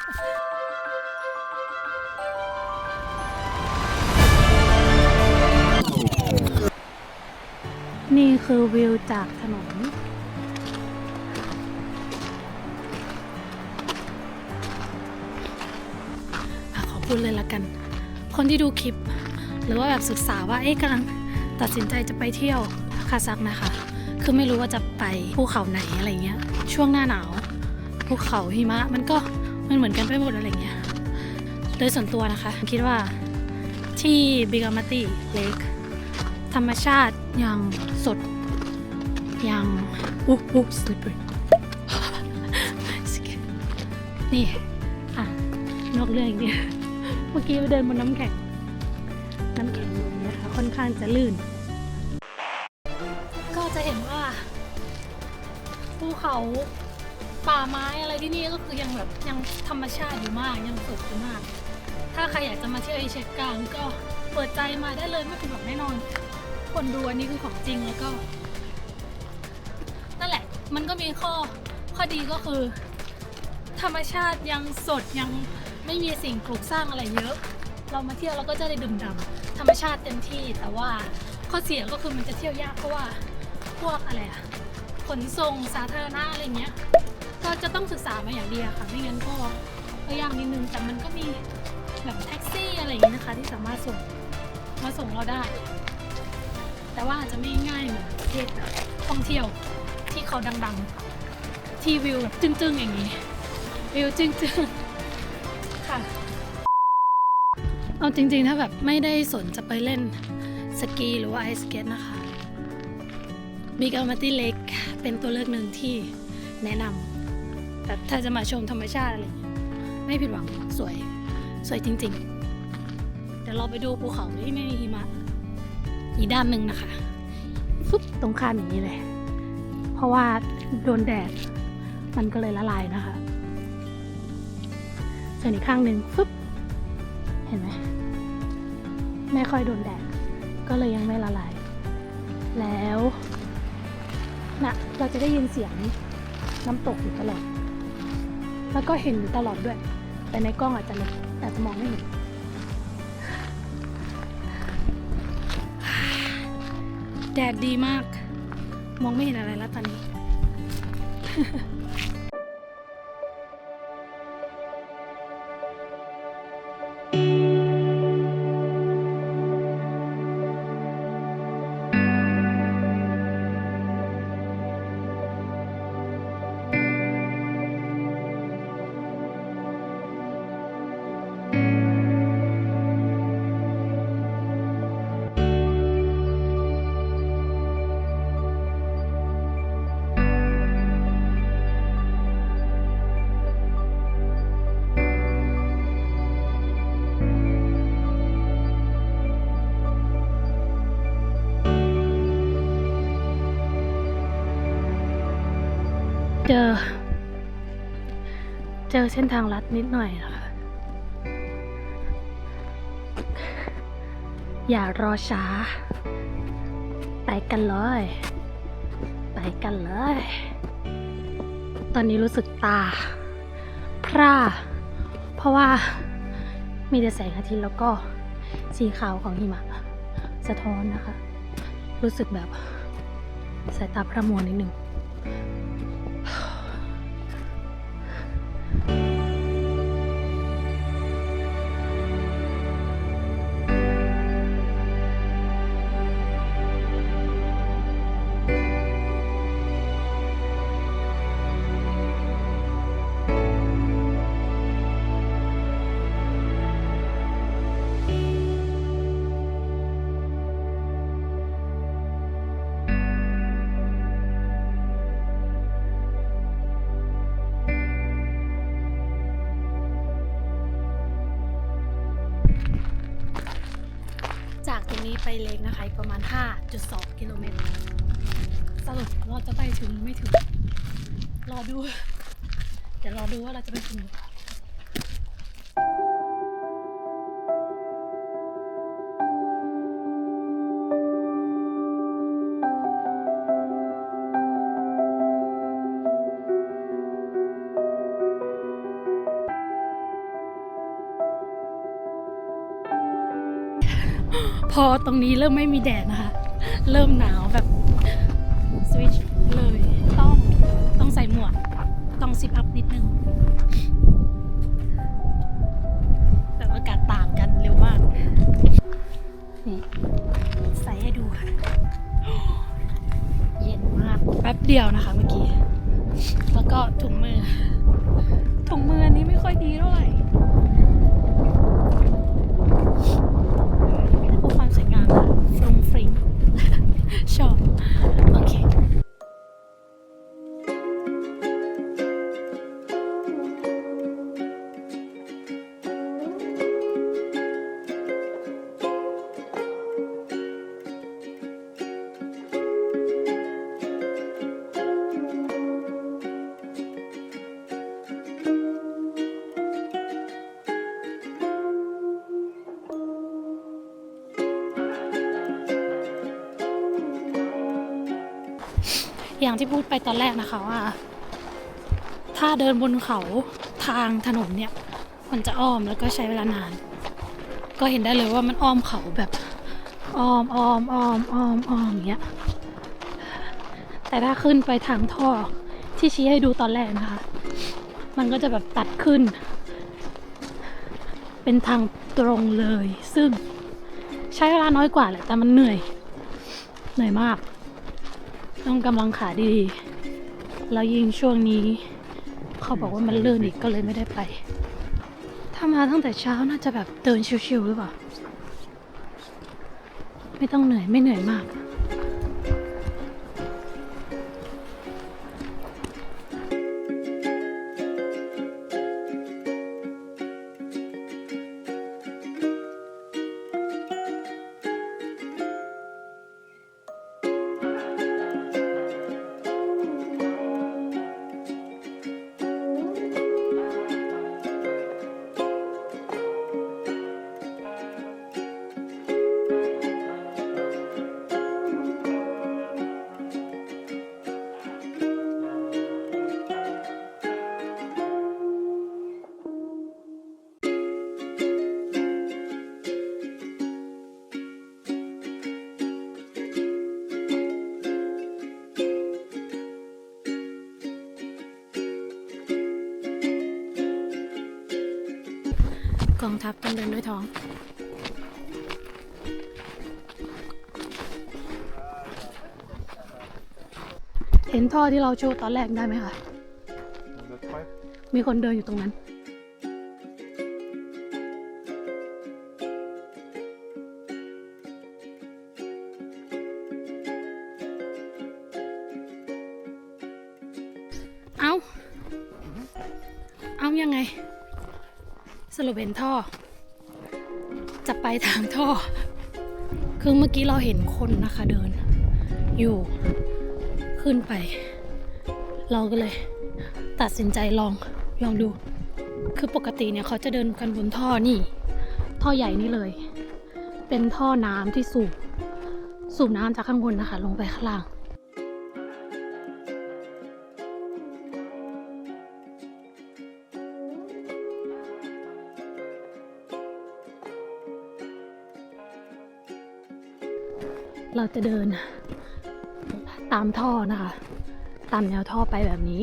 นี่คือวิวจากถนนขอพูดเลยละกัน คนที่ดูคลิป หรือว่าแบบศึกษาว่าเอ๊ะกำลังตัดสินใจจะไปเที่ยวคาซักนะคะ คือไม่รู้ว่าจะไปภูเขาไหนอะไรเงี้ย ช่วงหน้าหนาวภูเขาหิมะมันก็ มันเหมือนกันไปหมดอะไรเงี้ย โดยส่วนตัวนะคะ คิดว่าที่บิกามาติเลคธรรมชาติยังสด ยังอุ๊อุ๊สลิปเปอร์นี่ อะ นอกเรื่องอีกเนี่ยเมื่อกี้ไปเดินบนน้ำแข็ง น้ำแข็งแบบนี้ค่ะค่อนข้างจะลื่น ก็จะเห็นว่าภูเขา ป่าไม้อะไรที่นี่ก็คือยังแบบยังธรรมชาติอยู่มากยังสดอยู่มาก ถ้าใครอยากจะมาเที่ยวเอเชียกลางก็เปิดใจมาได้เลยไม่ผิดหวังแน่นอน คนดูอันนี้คือของจริงแล้วก็ นั่นแหละ มันก็มีข้อข้อดีก็คือ ธรรมชาติยังสดยังไม่มีสิ่งปลูกสร้างอะไรเยอะ เรามาเที่ยวเราก็จะได้ดื่มด่ำธรรมชาติเต็มที่ แต่ว่าข้อเสียก็คือมันจะเที่ยวยากเพราะว่าพวกอะไรอะขนส่งสาธารณะอะไรเงี้ย ก็จะต้องศึกษามาอย่างดีอะค่ะ ไม่งั้นก็ก็ยากนิดนึง แต่มันก็มีแบบแท็กซี่อะไรอย่างนี้นะคะ ที่สามารถส่งมาส่งเราได้ แต่ว่าอาจจะไม่ง่ายเหมือนประเทศแบบท่องเที่ยวที่เขาดังๆ ที่วิวแบบจึ้งๆอย่างนี้ วิวจึ้งๆ ค่ะ เอาจริงๆ ถ้าแบบไม่ได้สนจะไปเล่นสกีหรือว่าไอสเก็ตนะคะบิกอัลมาติเล็กเป็นตัวเลือกหนึ่งที่แนะนำ แบบถ้าจะมาชมธรรมชาติอะไรอย่างเงี้ยไม่ผิดหวังสวย สวยจริง ๆ เดี๋ยวเราไปดูภูเขาที่ไม่มีหิมะอีกด้านหนึ่งนะคะฟุ๊บตรงข้ามอย่างนี้เลย เพราะว่าโดนแดด มันก็เลยละลายนะคะส่วนอีกข้างหนึ่งฟึบเห็นไหมไม่ค่อยโดนแดด ก็เลยยังไม่ละลาย แล้วนะเราจะได้ยินเสียงน้ำตกอยู่ตลอด แล้วก็เห็นอยู่ตลอดด้วย แต่ในกล้องอาจจะเล็กอาจจะมองไม่เห็น แดดดีมาก มองไม่เห็นอะไรแล้วตอนนี้ เจอ เจอเส้นทางลัดนิดหน่อยนะคะอย่ารอช้า ไปกันเลย ไปกันเลย ตอนนี้รู้สึกตา พร่า เพราะว่ามีแต่แสงอาทิตย์แล้วก็สีขาวของหิมะ สะท้อนนะคะ รู้สึกแบบสายตาพร่ามัวนิดหนึ่ง นี้ไปเลกนะคะประมาณ 5.2 กิโลเมตร สรุปเราจะไปถึงไม่ถึง รอดู เดี๋ยวรอดูว่าเราจะไปถึงหรือเปล่า พอตรงนี้เริ่มไม่มีแดดนะคะ เริ่มหนาวแบบสวิตช์เลยต้องต้องใส่หมวก ต้องซิปอัพนิดนึงแบบอากาศต่างกันเร็วมาก นี่ใส่ให้ดูค่ะ เย็นมาก แป๊บเดียวนะคะเมื่อกี้ อย่างที่พูดไปตอนแรกนะคะว่า ถ้าเดินบนเขาทางถนนเนี่ย มันจะอ้อมแล้วก็ใช้เวลานาน ก็เห็นได้เลยว่ามันอ้อมเขาแบบอ้อมอ้อมอ้อมอ้อมอ้อมอย่างเงี้ยแต่ถ้าขึ้นไปทางท่อที่ชี้ให้ดูตอนแรกนะคะ มันก็จะแบบตัดขึ้น เป็นทางตรงเลย ซึ่งใช้เวลาน้อยกว่าแหละ แต่มันเหนื่อย เหนื่อยมาก ต้องกำลังขาดีๆแล้วยิ่งช่วงนี้ เขาบอกว่ามันเลื่นอีกก็เลยไม่ได้ไป ถ้ามาตั้งแต่เช้าน่าจะแบบเดินชิวๆหรือเปล่า ไม่ต้องเหนื่อยไม่เหนื่อยมาก ทัพต้องเดินด้วยท้อง เห็นท่อที่เราโชว์ตอนแรกได้ไหมคะ That's fine. มีคนเดินอยู่ตรงนั้น รุปเห็นท่อ จะไปทางท่อ คือเมื่อกี้เราเห็นคนนะคะเดิน อยู่ขึ้นไป เราก็เลย ตัดสินใจลองลองดู คือปกติเนี่ยเขาจะเดินกันบนท่อนี่ ท่อใหญ่นี่เลย เป็นท่อน้ำที่สูบสูบน้ำจากข้างบนนะคะ ลงไปข้างล่าง เราจะเดินตามท่อนะคะ ตามแนวท่อไปแบบนี้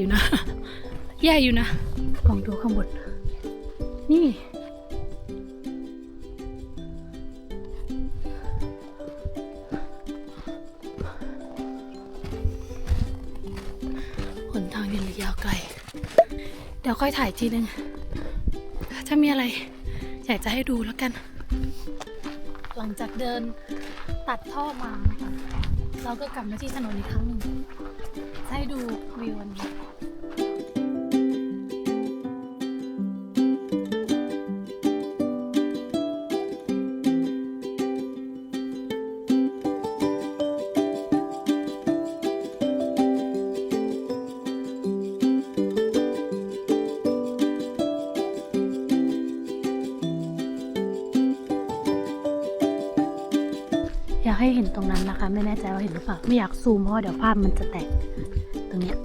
อมันก็ใหญ่อยู่นะ ใหญ่อยู่นะ ลองดูข้างบน นี่ หนทางยังระยะไกล เดี๋ยวค่อยถ่ายทีนึง ถ้ามีอะไร อยากจะให้ดูแล้วกัน หลังจากเดินตัดท่อมาเราก็กลับมาที่ถนนอีกครั้งหนึ่งให้ดูวิววันนี้ งนั้นนะคะ ไม่แน่ใจว่าเห็นหรือเปล่าไม่อยากซูมเพราะเดี๋ยวภาพมันจะแตกตรงเนี้ย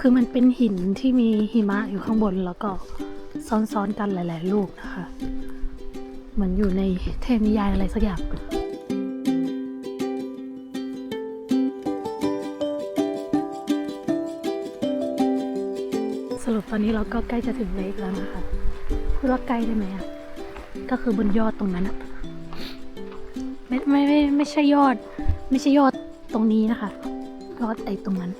คือมันเป็นหินที่มีหิมะอยู่ข้างบนแล้วก็ซ้อนๆกันหลาย ๆ ลูกนะคะเหมือนอยู่ในเทพนิยายอะไรสักอย่างสรุปตอนนี้เราก็ใกล้จะถึงเลกแล้วนะคะพูดว่าใกล้ได้ไหมอะก็คือบนยอดตรงนั้นอะ ไม่ไม่ไม่ไม่ใช่ยอด ไม่ใช่ยอดตรงนี้นะคะ ยอดไอ้ตรงนั้น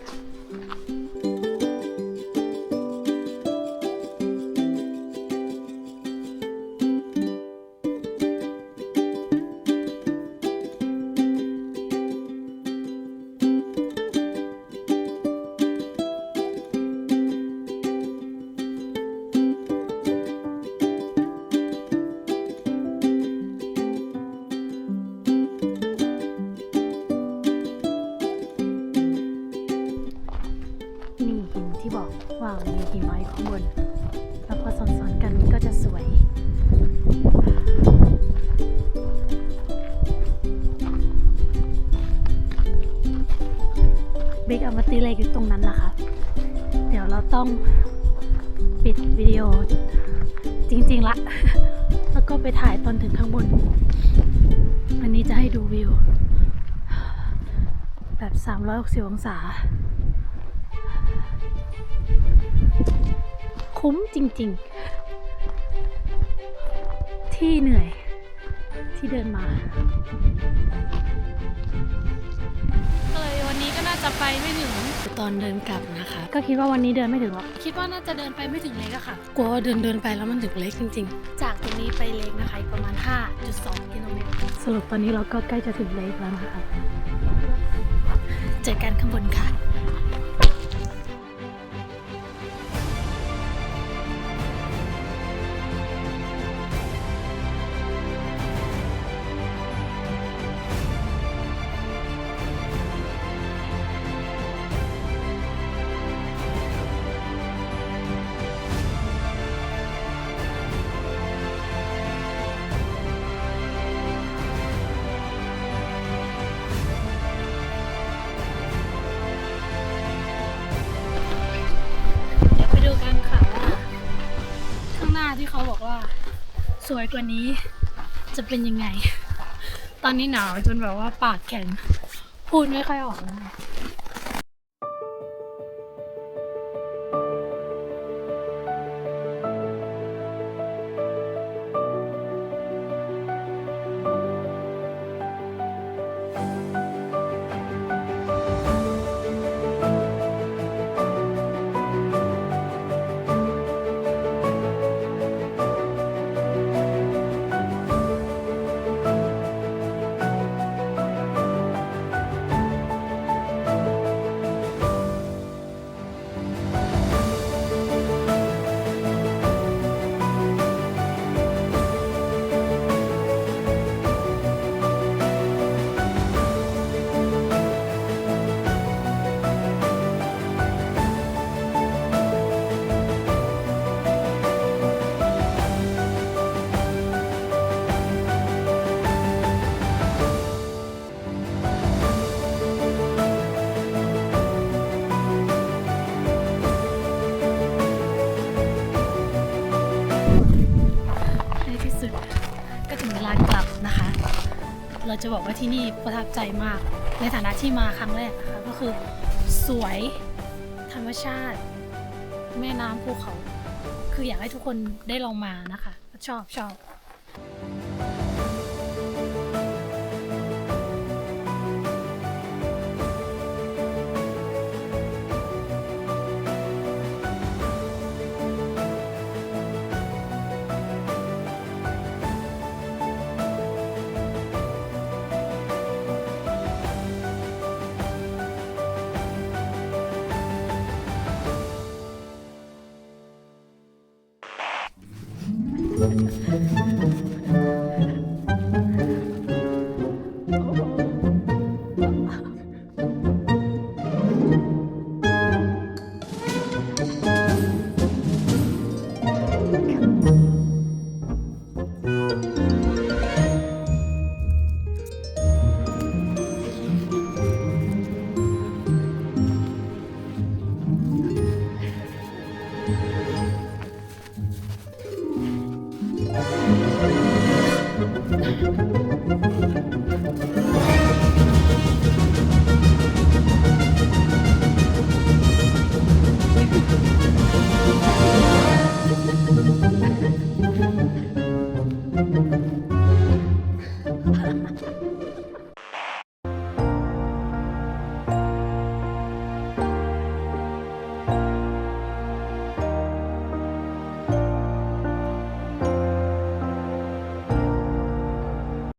ตีเลขอยู่ตรงนั้นนะคะ เดี๋ยวเราต้องปิดวิดีโอจริงๆละ แล้วก็ไปถ่ายตอนถึงข้างบนอันนี้จะให้ดูวิว แบบ 360 องศา คุ้มจริงๆ ที่เหนื่อยที่เดินมา เลยวันนี้ก็น่าจะไปไม่ถึง ตอนเดินกลับนะคะ ก็คิดว่าวันนี้เดินไม่ถึงหรอก คิดว่าน่าจะเดินไปไม่ถึงเล็กอะค่ะ กลัวว่าเดินเดินไปแล้วมันถึงเล็กจริง ๆ จากตรงนี้ไปเล็กนะคะอีกประมาณ 5.2 กิโลเมตร สรุปตอนนี้เราก็ใกล้จะถึงเล็กแล้วนะคะ เจอกันข้างบนค่ะ สวยกว่านี้ จะเป็นยังไง ตอนนี้หนาวจนแบบว่าปากแข็ง พูดไม่ค่อยออกแล้ว จะบอกว่าที่นี่ประทับใจมาก ในฐานะที่มาครั้งแรกนะคะก็คือสวยธรรมชาติ แม่น้ำภูเขา คืออยากให้ทุกคนได้ลองมานะคะ ชอบชอบ